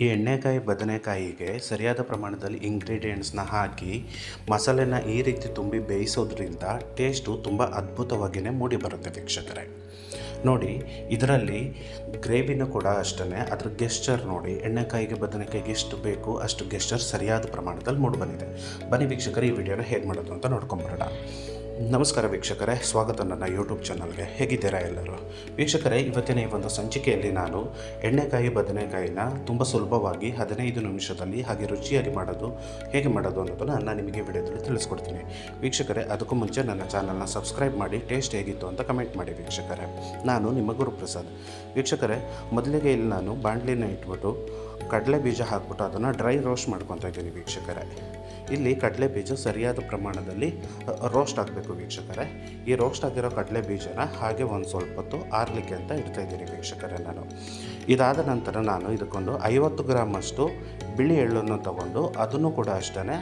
ಈ ಎಣ್ಣೆಕಾಯಿ, ಬದನೆಕಾಯಿಗೆ ಸರಿಯಾದ ಪ್ರಮಾಣದಲ್ಲಿ ಇಂಗ್ರೀಡಿಯೆಂಟ್ಸ್ನ ಹಾಕಿ ಮಸಾಲೆನ ಈ ರೀತಿ ತುಂಬಿ ಬೇಯಿಸೋದ್ರಿಂದ ಟೇಸ್ಟು ತುಂಬ ಅದ್ಭುತವಾಗಿಯೇ ಮೂಡಿ ಬರುತ್ತೆ ವೀಕ್ಷಕರೇ. ನೋಡಿ, ಇದರಲ್ಲಿ ಗ್ರೇವಿನ ಕೂಡ ಅಷ್ಟೇ ಅದ್ರ ಗೆಸ್ಚರ್ ನೋಡಿ, ಎಣ್ಣೆಕಾಯಿಗೆ, ಬದನೆಕಾಯಿಗೆ ಎಷ್ಟು ಬೇಕು ಅಷ್ಟು ಗೆಸ್ಚರ್ ಸರಿಯಾದ ಪ್ರಮಾಣದಲ್ಲಿ ಮೂಡಿ ಬಂದಿದೆ. ಬನ್ನಿ ವೀಕ್ಷಕರು, ಈ ವಿಡಿಯೋನ ಹೇಗೆ ಮಾಡೋದು ಅಂತ ನೋಡ್ಕೊಂಬರೋಣ. ನಮಸ್ಕಾರ ವೀಕ್ಷಕರೇ, ಸ್ವಾಗತ ನನ್ನ ಯೂಟ್ಯೂಬ್ ಚಾನಲ್ಗೆ ಹೇಗಿದ್ದೀರಾ ಎಲ್ಲರೂ? ವೀಕ್ಷಕರೇ, ಇವತ್ತಿನ ಈ ಒಂದು ಸಂಚಿಕೆಯಲ್ಲಿ ನಾನು ಎಣ್ಣೆಕಾಯಿ, ಬದನೆಕಾಯಿನ ತುಂಬ ಸುಲಭವಾಗಿ ಹದಿನೈದು ನಿಮಿಷದಲ್ಲಿ ಹಾಗೆ ರುಚಿಯಾಗಿ ಮಾಡೋದು, ಹೇಗೆ ಮಾಡೋದು ಅನ್ನೋದನ್ನು ನಾನು ನಿಮಗೆ ವಿಡಿಯೋದಲ್ಲಿ ತಿಳಿಸ್ಕೊಡ್ತೀನಿ. ವೀಕ್ಷಕರೇ, ಅದಕ್ಕೂ ಮುಂಚೆ ನನ್ನ ಚಾನಲ್ನ ಸಬ್ಸ್ಕ್ರೈಬ್ ಮಾಡಿ ಟೇಸ್ಟ್ ಹೇಗಿತ್ತು ಅಂತ ಕಮೆಂಟ್ ಮಾಡಿ ವೀಕ್ಷಕರೇ. ನಾನು ನಿಮ್ಮ ಗುರುಪ್ರಸಾದ್. ವೀಕ್ಷಕರೇ, ಮೊದಲಿಗೆ ಇಲ್ಲಿ ನಾನು ಬಾಣಲಿನ ಇಟ್ಬಿಟ್ಟು ಕಡಲೆ ಬೀಜ ಹಾಕ್ಬಿಟ್ಟು ಅದನ್ನು ಡ್ರೈ ರೋಸ್ಟ್ ಮಾಡ್ಕೊತ ಇದ್ದೀನಿ ವೀಕ್ಷಕರೇ. ಇಲ್ಲಿ ಕಡಲೆ ಬೀಜ ಸರಿಯಾದ ಪ್ರಮಾಣದಲ್ಲಿ ರೋಸ್ಟ್ ಆಗಬೇಕು ವೀಕ್ಷಕರೇ. ಈ ರೋಸ್ಟ್ ಆಗಿರೋ ಕಡಲೆ ಬೀಜನ ಹಾಗೆ ಒಂದು ಸ್ವಲ್ಪ ಹೊತ್ತು ಆರಲಿಕ್ಕೆ ಅಂತ ಇಡ್ತಾ ಇದ್ದೀನಿ ವೀಕ್ಷಕರೇ ನಾನು. ಇದಾದ ನಂತರ ನಾನು ಇದಕ್ಕೊಂದು ಐವತ್ತು ಗ್ರಾಮಷ್ಟು ಬಿಳಿ ಎಳ್ಳನ್ನು ತಗೊಂಡು ಅದನ್ನು ಕೂಡ ಅಷ್ಟೇ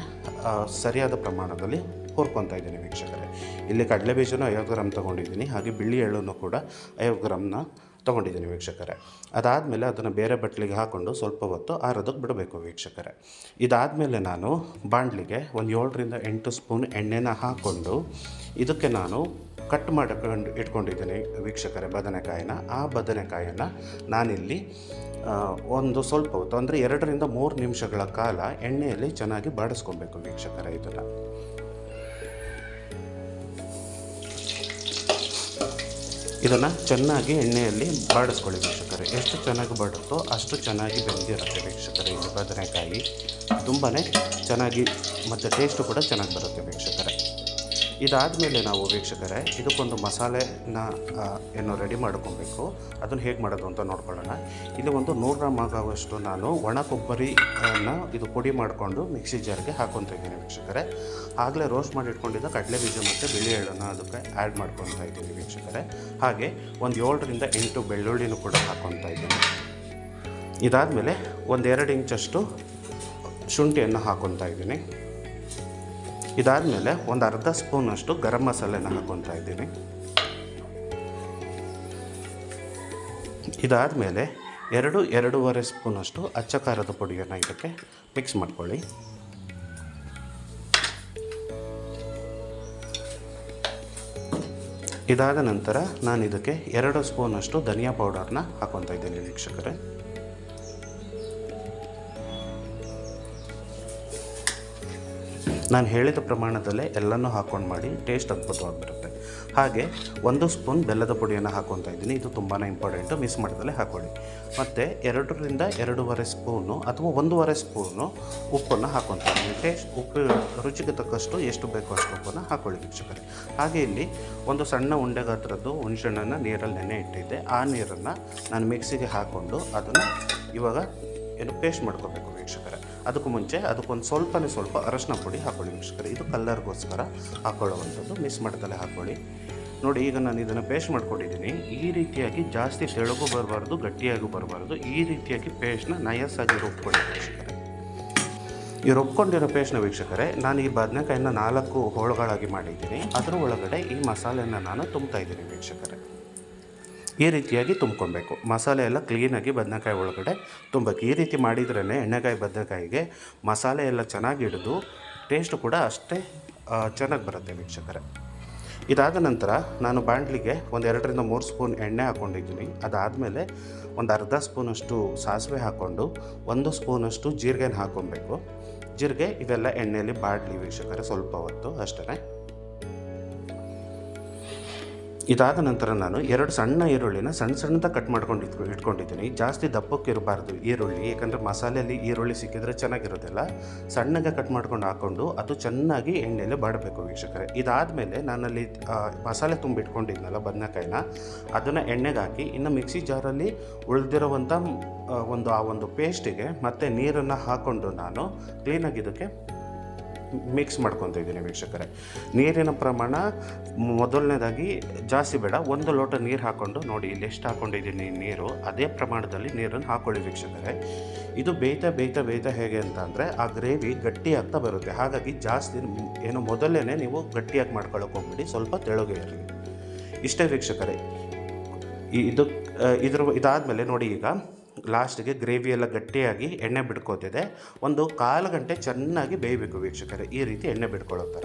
ಸರಿಯಾದ ಪ್ರಮಾಣದಲ್ಲಿ ಹುರ್ಕೊತಾ ಇದ್ದೀನಿ ವೀಕ್ಷಕರೇ. ಇಲ್ಲಿ ಕಡಲೆ ಬೀಜನೂ ಐವತ್ತು ಗ್ರಾಮ್ ತೊಗೊಂಡಿದ್ದೀನಿ, ಹಾಗೆ ಬಿಳಿ ಎಳ್ಳನ್ನು ಕೂಡ ಐವತ್ತು ಗ್ರಾಮ್ನ ತೊಗೊಂಡಿದ್ದೀನಿ ವೀಕ್ಷಕರೇ. ಅದಾದಮೇಲೆ ಅದನ್ನು ಬೇರೆ ಬಟ್ಲಿಗೆ ಹಾಕ್ಕೊಂಡು ಸ್ವಲ್ಪ ಹೊತ್ತು ಆರೋದಕ್ಕೆ ಬಿಡಬೇಕು ವೀಕ್ಷಕರೇ. ಇದಾದಮೇಲೆ ನಾನು ಬಾಣಲಿಗೆ ಒಂದು ಏಳರಿಂದ ಎಂಟು ಸ್ಪೂನ್ ಎಣ್ಣೆನ ಹಾಕ್ಕೊಂಡು ಇದಕ್ಕೆ ನಾನು ಕಟ್ ಮಾಡ್ಕೊಂಡು ಇಟ್ಕೊಂಡಿದ್ದೀನಿ ವೀಕ್ಷಕರೇ ಬದನೆಕಾಯಿನ. ಆ ಬದನೆಕಾಯಿನ ನಾನಿಲ್ಲಿ ಒಂದು ಸ್ವಲ್ಪ ಹೊತ್ತು, ಅಂದರೆ ಎರಡರಿಂದ ಮೂರು ನಿಮಿಷಗಳ ಕಾಲ ಎಣ್ಣೆಯಲ್ಲಿ ಚೆನ್ನಾಗಿ ಬಾಡಿಸ್ಕೊಬೇಕು ವೀಕ್ಷಕರೇ ಇದನ್ನು. ಇದನ್ನು ಚೆನ್ನಾಗಿ ಎಣ್ಣೆಯಲ್ಲಿ ಬಾಡಿಸ್ಕೊಳ್ಳಿ ವೀಕ್ಷಕರೇ. ಎಷ್ಟು ಚೆನ್ನಾಗಿ ಬಾಡುತ್ತೋ ಅಷ್ಟು ಚೆನ್ನಾಗಿ ಬೆಂದಿರುತ್ತೆ ವೀಕ್ಷಕರೇ ಇದು ಬದನೆಕಾಯಿ. ತುಂಬಾ ಚೆನ್ನಾಗಿ ಮತ್ತು ಟೇಸ್ಟು ಕೂಡ ಚೆನ್ನಾಗಿ ಬರುತ್ತೆ ವೀಕ್ಷಕರೇ. ಇದಾದಮೇಲೆ ನಾವು ವೀಕ್ಷಕರೇ, ಇದಕ್ಕೊಂದು ಮಸಾಲೆನ ಏನು ರೆಡಿ ಮಾಡ್ಕೊಬೇಕು. ಅದನ್ನು ಹೇಗೆ ಮಾಡೋದು ಅಂತ ನೋಡ್ಕೊಳ್ಳೋಣ. ಇಲ್ಲಿ ಒಂದು ನೂರು ಗ್ರಾಮ್ ಆಗುವಷ್ಟು ನಾನು ಒಣ ಕೊಬ್ಬರಿನ ಇದು ಪುಡಿ ಮಾಡಿಕೊಂಡು ಮಿಕ್ಸಿ ಜಾರ್ಗೆ ಹಾಕೊತಿದ್ದೀನಿ ವೀಕ್ಷಕರೇ. ಆಗಲೇ ರೋಸ್ಟ್ ಮಾಡಿ ಇಟ್ಕೊಂಡಿದ್ದ ಕಡಲೆ ಬೀಜ ಮತ್ತು ಬಿಳಿ ಎಳ್ಳನ್ನು ಅದಕ್ಕೆ ಆ್ಯಡ್ ಮಾಡ್ಕೊತಾ ಇದ್ದೀನಿ ವೀಕ್ಷಕರೇ. ಹಾಗೆ ಒಂದು ಏಳರಿಂದ ಎಂಟು ಬೆಳ್ಳುಳ್ಳಿನೂ ಕೂಡ ಹಾಕ್ಕೊತಾ ಇದ್ದೀನಿ. ಇದಾದಮೇಲೆ ಒಂದೆರಡು ಇಂಚಷ್ಟು ಶುಂಠಿಯನ್ನು ಹಾಕೊತಾ ಇದ್ದೀನಿ. ಇದಾದಮೇಲೆ ಒಂದು ಅರ್ಧ ಸ್ಪೂನಷ್ಟು ಗರಂ ಮಸಾಲೆನ ಹಾಕ್ಕೊತಾ ಇದ್ದೀನಿ. ಇದಾದಮೇಲೆ ಎರಡು, ಎರಡೂವರೆ ಸ್ಪೂನಷ್ಟು ಅಚ್ಚ ಖಾರದ ಪುಡಿಯನ್ನು ಇದಕ್ಕೆ ಮಿಕ್ಸ್ ಮಾಡ್ಕೊಳ್ಳಿ. ಇದಾದ ನಂತರ ನಾನು ಇದಕ್ಕೆ ಎರಡು ಸ್ಪೂನಷ್ಟು ಧನಿಯಾ ಪೌಡರ್ನ ಹಾಕ್ಕೊತಾ ಇದ್ದೀನಿ ವೀಕ್ಷಕರೇ. ನಾನು ಹೇಳಿದ ಪ್ರಮಾಣದಲ್ಲೇ ಎಲ್ಲನೂ ಹಾಕ್ಕೊಂಡು ಮಾಡಿ ಟೇಸ್ಟ್ ಅದ್ಭುತವಾಗಿ ಬರುತ್ತೆ ಹಾಗೆ ಒಂದು ಸ್ಪೂನ್ ಬೆಲ್ಲದ ಪುಡಿಯನ್ನು ಹಾಕ್ಕೊತಾ ಇದ್ದೀನಿ. ಇದು ತುಂಬಾ ಇಂಪಾರ್ಟೆಂಟು ಮಿಸ್ ಮಾಡಿದಲ್ಲೇ ಹಾಕೊಳ್ಳಿ. ಮತ್ತು ಎರಡರಿಂದ ಎರಡೂವರೆ ಸ್ಪೂನು ಅಥವಾ ಒಂದೂವರೆ ಸ್ಪೂನು ಉಪ್ಪನ್ನು ಹಾಕ್ಕೊತಾ ಇದ್ದೀನಿ. ಟೇಸ್ಟ್ ಉಪ್ಪು, ರುಚಿಗೆ ತಕ್ಕಷ್ಟು ಎಷ್ಟು ಬೇಕೋ ಅಷ್ಟು ಉಪ್ಪನ್ನು ಹಾಕ್ಕೊಳ್ಳಿ ವೀಕ್ಷಕರೇ. ಹಾಗೆ ಇಲ್ಲಿ ಒಂದು ಸಣ್ಣ ಉಂಡೆ ಗಾತ್ರದ್ದು ಹುಣಸೆಹಣ್ಣನ್ನು ನೀರಲ್ಲಿ ನೆನೆ ಇಟ್ಟಿದ್ದೆ. ಆ ನೀರನ್ನು ನಾನು ಮಿಕ್ಸಿಗೆ ಹಾಕ್ಕೊಂಡು ಅದನ್ನು ಇವಾಗ ಏನು ಪೇಸ್ಟ್ ಮಾಡ್ಕೋಬೇಕು ವೀಕ್ಷಕರೇ. ಅದಕ್ಕೂ ಮುಂಚೆ ಅದಕ್ಕೊಂದು ಸ್ವಲ್ಪನೇ ಸ್ವಲ್ಪ ಅರಶಿನ ಪುಡಿ ಹಾಕ್ಕೊಳ್ಳಿ ವೀಕ್ಷಕರೇ. ಇದು ಕಲ್ಲರ್ಗೋಸ್ಕರ ಹಾಕ್ಕೊಳ್ಳೋವಂಥದ್ದು ಮಿಸ್ ಮಾಡ್ದಲ್ಲೇ ಹಾಕ್ಕೊಳ್ಳಿ ನೋಡಿ, ಈಗ ನಾನು ಇದನ್ನು ಪೇಸ್ಟ್ ಮಾಡ್ಕೊಂಡಿದ್ದೀನಿ. ಈ ರೀತಿಯಾಗಿ ಜಾಸ್ತಿ ತೆಳುಗೂ ಬರಬಾರ್ದು, ಗಟ್ಟಿಯಾಗೂ ಬರಬಾರ್ದು. ಈ ರೀತಿಯಾಗಿ ಪೇಸ್ಟ್ನ ನಯಸ್ಸಾಗಿ ರುಬ್ಕೊಳ್ಳಿ ಈ ರುಬ್ಕೊಂಡಿರೋ ಪೇಸ್ಟ್ನ ವೀಕ್ಷಕರೇ, ನಾನು ಈ ಬದನೆಕಾಯಿನ ನಾಲ್ಕು ಹೋಳುಗಳಾಗಿ ಮಾಡಿದ್ದೀನಿ. ಅದರ ಒಳಗಡೆ ಈ ಮಸಾಲೆಯನ್ನು ನಾನು ತುಂಬ್ತಾ ಇದ್ದೀನಿ ವೀಕ್ಷಕರೇ. ಈ ರೀತಿಯಾಗಿ ತುಂಬ್ಕೊಬೇಕು. ಮಸಾಲೆ ಎಲ್ಲ ಕ್ಲೀನಾಗಿ ಬದನೆಕಾಯಿ ಒಳಗಡೆ ತುಂಬಬೇಕು. ಈ ರೀತಿ ಮಾಡಿದ್ರೇ ಎಣ್ಣೆಕಾಯಿ ಬದನೆಕಾಯಿಗೆ ಮಸಾಲೆ ಎಲ್ಲ ಚೆನ್ನಾಗಿ ಹಿಡಿದು ಟೇಸ್ಟ್ ಕೂಡ ಅಷ್ಟೇ ಚೆನ್ನಾಗಿ ಬರುತ್ತೆ ವೀಕ್ಷಕರೇ. ಇದಾದ ನಂತರ ನಾನು ಬಾಂಡ್ಲಿಗೆ ಒಂದು ಎರಡರಿಂದ ಮೂರು ಸ್ಪೂನ್ ಎಣ್ಣೆ ಹಾಕ್ಕೊಂಡಿದ್ದೀನಿ ಅದಾದಮೇಲೆ ಒಂದು ಅರ್ಧ ಸ್ಪೂನಷ್ಟು ಸಾಸಿವೆ ಹಾಕ್ಕೊಂಡು ಒಂದು ಸ್ಪೂನಷ್ಟು ಜೀರಿಗೆನ ಹಾಕ್ಕೊಬೇಕು. ಜೀರಿಗೆ ಇವೆಲ್ಲ ಎಣ್ಣೆಯಲ್ಲಿ ಬಾಡಲಿ ವೀಕ್ಷಕರೇ, ಸ್ವಲ್ಪ ಹೊತ್ತು ಅಷ್ಟೇ ಇದಾದ ನಂತರ ನಾನು ಎರಡು ಸಣ್ಣ ಈರುಳ್ಳಿನ ಸಣ್ಣ ಸಣ್ಣದ ಕಟ್ ಮಾಡ್ಕೊಂಡು ಇಟ್ಕೊ- ಇಟ್ಕೊಂಡಿದ್ದೀನಿ. ಜಾಸ್ತಿ ದಪ್ಪಕ್ಕೆ ಇರಬಾರ್ದು ಈರುಳ್ಳಿ ಏಕೆಂದರೆ ಮಸಾಲೆಯಲ್ಲಿ ಈರುಳ್ಳಿ ಸಿಕ್ಕಿದ್ರೆ ಚೆನ್ನಾಗಿರೋದಿಲ್ಲ ಸಣ್ಣಗೆ ಕಟ್ ಮಾಡ್ಕೊಂಡು ಹಾಕ್ಕೊಂಡು ಅದು ಚೆನ್ನಾಗಿ ಎಣ್ಣೆಯಲ್ಲಿ ಬಾಡಬೇಕು ವೀಕ್ಷಕರೇ. ಇದಾದಮೇಲೆ ನಾನಲ್ಲಿ ಮಸಾಲೆ ತುಂಬಿಟ್ಕೊಂಡಿದ್ನಲ್ಲ ಬದನೆಕಾಯಿನ, ಅದನ್ನು ಎಣ್ಣೆಗೆ ಹಾಕಿ ಇನ್ನು ಮಿಕ್ಸಿ ಜಾರಲ್ಲಿ ಉಳಿದಿರುವಂಥ ಒಂದು, ಆ ಒಂದು ಪೇಸ್ಟಿಗೆ ಮತ್ತು ನೀರನ್ನು ಹಾಕ್ಕೊಂಡು ನಾನು ಕ್ಲೀನಾಗಿ ಇದಕ್ಕೆ ಮಿಕ್ಸ್ ಮಾಡ್ಕೊತ ಇದ್ದೀನಿ ವೀಕ್ಷಕರೇ. ನೀರಿನ ಪ್ರಮಾಣ ಮೊದಲನೇದಾಗಿ ಜಾಸ್ತಿ ಬೇಡ, ಒಂದು ಲೋಟ ನೀರು ಹಾಕ್ಕೊಂಡು ನೋಡಿ ಇಲ್ಲಿ ಎಷ್ಟು ಹಾಕ್ಕೊಂಡಿದ್ದೀನಿ ನೀರು, ಅದೇ ಪ್ರಮಾಣದಲ್ಲಿ ನೀರನ್ನು ಹಾಕ್ಕೊಳ್ಳಿ ವೀಕ್ಷಕರೇ. ಇದು ಬೇಯ್ತಾ ಬೇಯ್ತಾ ಬೇಯ್ತಾ ಹೇಗೆ ಅಂತ ಅಂದರೆ ಆ ಗ್ರೇವಿ ಗಟ್ಟಿ ಆಗ್ತಾ ಬರುತ್ತೆ. ಹಾಗಾಗಿ ಜಾಸ್ತಿ ಏನು ಮೊದಲೇ ನೀವು ಗಟ್ಟಿಯಾಗಿ ಮಾಡ್ಕೊಳ್ಳೋಕೆ ಹೋಗ್ಬಿಡಿ, ಸ್ವಲ್ಪ ತೆಳುಗೆ ಇರಲಿ. ಇಷ್ಟೇ ವೀಕ್ಷಕರೇ. ಇದು ಇದ್ರ, ಇದಾದಮೇಲೆ ನೋಡಿ ಈಗ. ಲಾಸ್ಟಿಗೆ ಗ್ರೇವಿ ಎಲ್ಲ ಗಟ್ಟಿಯಾಗಿ ಎಣ್ಣೆ ಬಿಡ್ಕೋತಿದೆ ಒಂದು ಕಾಲು ಗಂಟೆ ಚೆನ್ನಾಗಿ ಬೇಯಬೇಕು ವೀಕ್ಷಕರೇ, ಈ ರೀತಿ ಎಣ್ಣೆ ಬಿಡ್ಕೊಳ್ಳೋ ಥರ.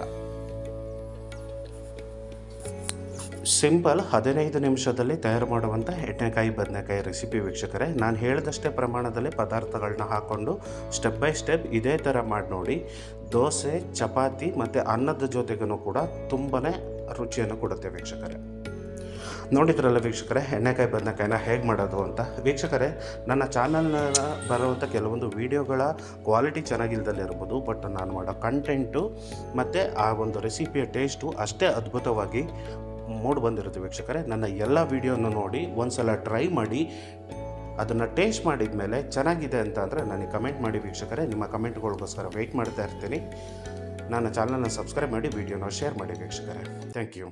ಸಿಂಪಲ್ ಹದಿನೈದು ನಿಮಿಷದಲ್ಲಿ ತಯಾರು ಮಾಡುವಂಥ ಎಣ್ಣೆಕಾಯಿ ಬದನೆಕಾಯಿ ರೆಸಿಪಿ ವೀಕ್ಷಕರೇ. ನಾನು ಹೇಳಿದಷ್ಟೇ ಪ್ರಮಾಣದಲ್ಲಿ ಪದಾರ್ಥಗಳನ್ನ ಹಾಕ್ಕೊಂಡು ಸ್ಟೆಪ್ ಬೈ ಸ್ಟೆಪ್ ಇದೇ ಥರ ಮಾಡಿ ನೋಡಿ. ದೋಸೆ, ಚಪಾತಿ ಮತ್ತು ಅನ್ನದ ಜೊತೆಗೂ ಕೂಡ ತುಂಬಾ ರುಚಿಯನ್ನು ಕೊಡುತ್ತೆ ವೀಕ್ಷಕರೇ. ನೋಡಿದ್ರಲ್ಲ ವೀಕ್ಷಕರೇ, ಎಣ್ಣೆಕಾಯಿ, ಬದನೆಕಾಯಿನ ಹೇಗೆ ಮಾಡೋದು ಅಂತ. ವೀಕ್ಷಕರೇ, ನನ್ನ ಚಾನಲ್ನ ಬರುವಂಥ ಕೆಲವೊಂದು ವೀಡಿಯೋಗಳ ಕ್ವಾಲಿಟಿ ಚೆನ್ನಾಗಿಲ್ದಲ್ಲಿರ್ಬೋದು ಬಟ್ ನಾನು ಮಾಡೋ ಕಂಟೆಂಟು ಮತ್ತು ಆ ಒಂದು ರೆಸಿಪಿಯ ಟೇಸ್ಟು ಅಷ್ಟೇ ಅದ್ಭುತವಾಗಿ ಮೂಡ್ ಬಂದಿರುತ್ತೆ ವೀಕ್ಷಕರೇ. ನನ್ನ ಎಲ್ಲ ವೀಡಿಯೋನ ನೋಡಿ ಒಂದು ಸಲ ಟ್ರೈ ಮಾಡಿ, ಅದನ್ನು ಟೇಸ್ಟ್ ಮಾಡಿದ ಮೇಲೆ ಚೆನ್ನಾಗಿದೆ ಅಂತ ಅಂದರೆ ನನಗೆ ಕಮೆಂಟ್ ಮಾಡಿ ವೀಕ್ಷಕರೇ. ನಿಮ್ಮ ಕಮೆಂಟ್ಗಳಿಗೋಸ್ಕರ ವೆಯ್ಟ್ ಮಾಡ್ತಾ ಇರ್ತೀನಿ. ನನ್ನ ಚಾನಲ್ನ ಸಬ್ಸ್ಕ್ರೈಬ್ ಮಾಡಿ, ವೀಡಿಯೋನ ಶೇರ್ ಮಾಡಿ ವೀಕ್ಷಕರೇ. Thank you.